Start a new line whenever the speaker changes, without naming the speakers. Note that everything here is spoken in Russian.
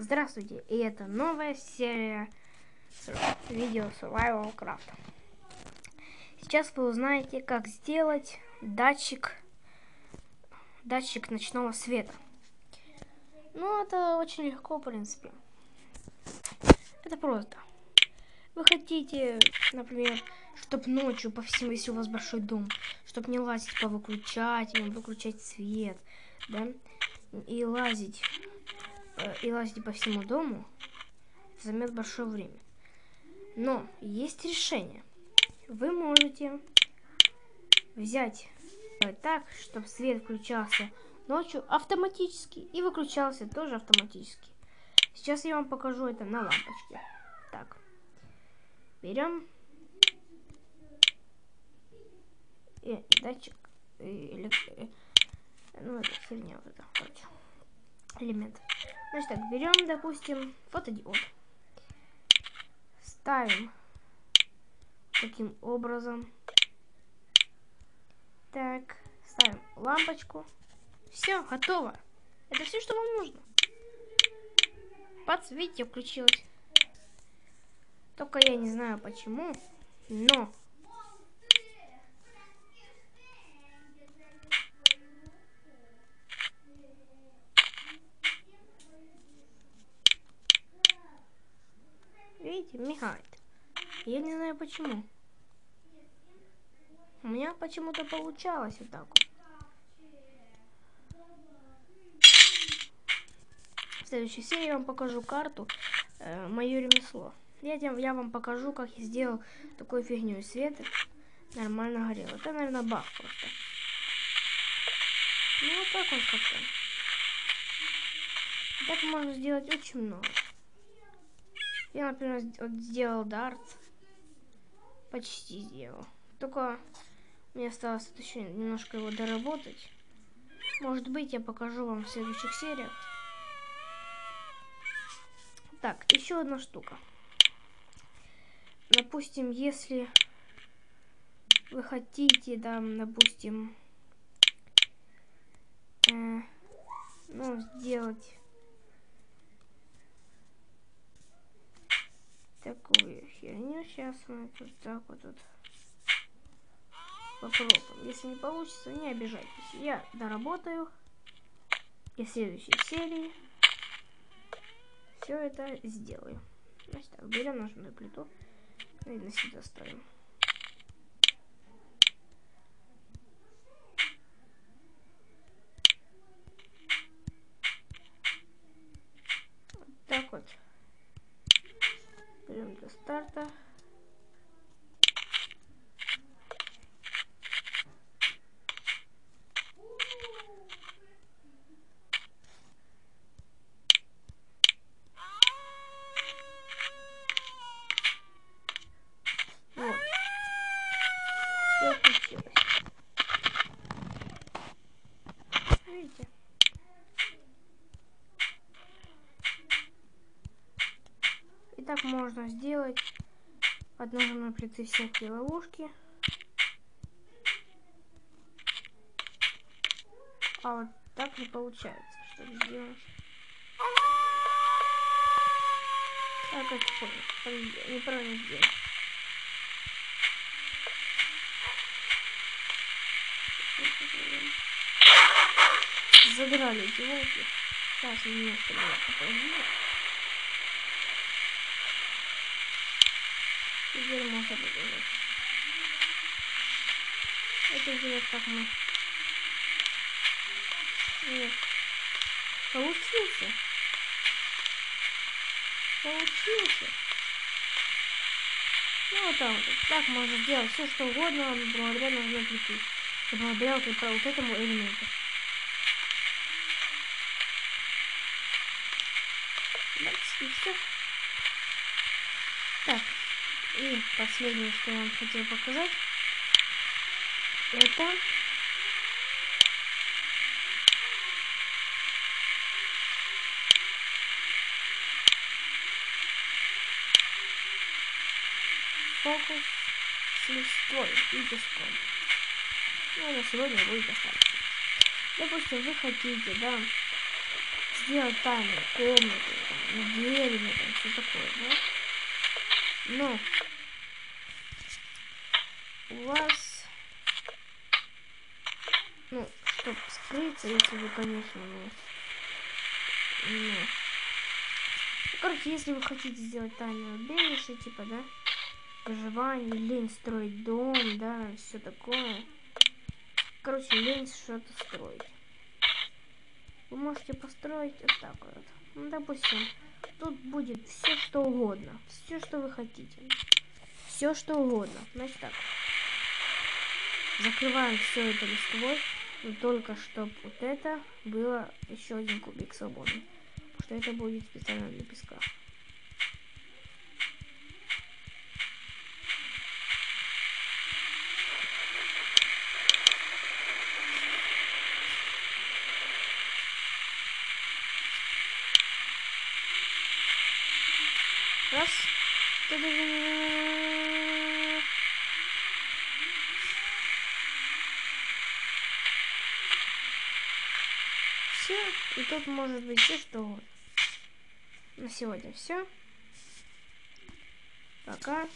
Здравствуйте, и это новая серия видео Survival Craft. Сейчас вы узнаете, как сделать датчик, датчик ночного света. Ну, это очень легко, в принципе. Это просто. Вы хотите, например, чтобы ночью по всему, если у вас большой дом, чтобы не лазить по выключателям, выключать свет, да, и лазить, и лазить по всему дому, займет большое время. Но есть решение. Вы можете взять так, чтобы свет включался ночью автоматически и выключался тоже автоматически. Сейчас я вам покажу это на лампочке. Так, берем и датчик, и, и, ну это херня вот это, короче, элемент. Значит так, берем, допустим, фотодиод, ставим таким образом. Так, ставим лампочку. Все, готово. Это все, что вам нужно. Видите, включилось. Только я не знаю почему, но... Я не знаю почему. У меня почему-то получалось вот так. В следующей серии я вам покажу карту э, мое ремесло. Я, я вам покажу, как я сделал такую фигню. Свет нормально горел. Это, наверное, баг просто. Ну, вот так вот как-то. Так можно сделать очень много. Я, например, вот сделал дарт. Почти сделал. Только мне осталось еще немножко его доработать. Может быть, я покажу вам в следующих сериях. Так, еще одна штука. Допустим, если вы хотите, там, допустим, э, ну, сделать такую херню, сейчас мы тут так вот тут попробуем. Если не получится, не обижайтесь. Я доработаю. И в следующей серии все это сделаю. Значит так, берем ножную плиту и на сюда ставим. Вот так вот. Берем для старта. все включилось. Видите? И так можно сделать ножной плиты всякие ловушки. А вот так не получается, что сделать. Так, это неправильно сделать. Задрали эти волки. Сейчас немножко меня Теперь можно побежать. Это сделать как мы. Нет. Получился. Получился. Ну вот так вот. Так можно сделать все что угодно благодаря ножной плиты благодаря вот, вот этому элементу. И все. И последнее, что я вам хотел показать, это фокус с листвой и песком. Ну, на сегодня будет достаточно. Допустим, вы хотите, да, сделать тайную комнату, дереве, там все такое, да? Но у вас, ну, чтобы скрыться, если вы, конечно, ну, ну, короче, если вы хотите сделать тайное убежище, типа, да, проживание, лень строить дом, да, все такое. Короче, лень что-то строить. Вы можете построить вот так вот. Ну, допустим, тут будет все что угодно. Все, что вы хотите. Все, что угодно. Значит так. Закрываем все это листвой. Но только чтобы вот это было еще один кубик свободный. Потому что это будет специально для песка. Раз. Все. И тут может быть все что. На сегодня все. Пока.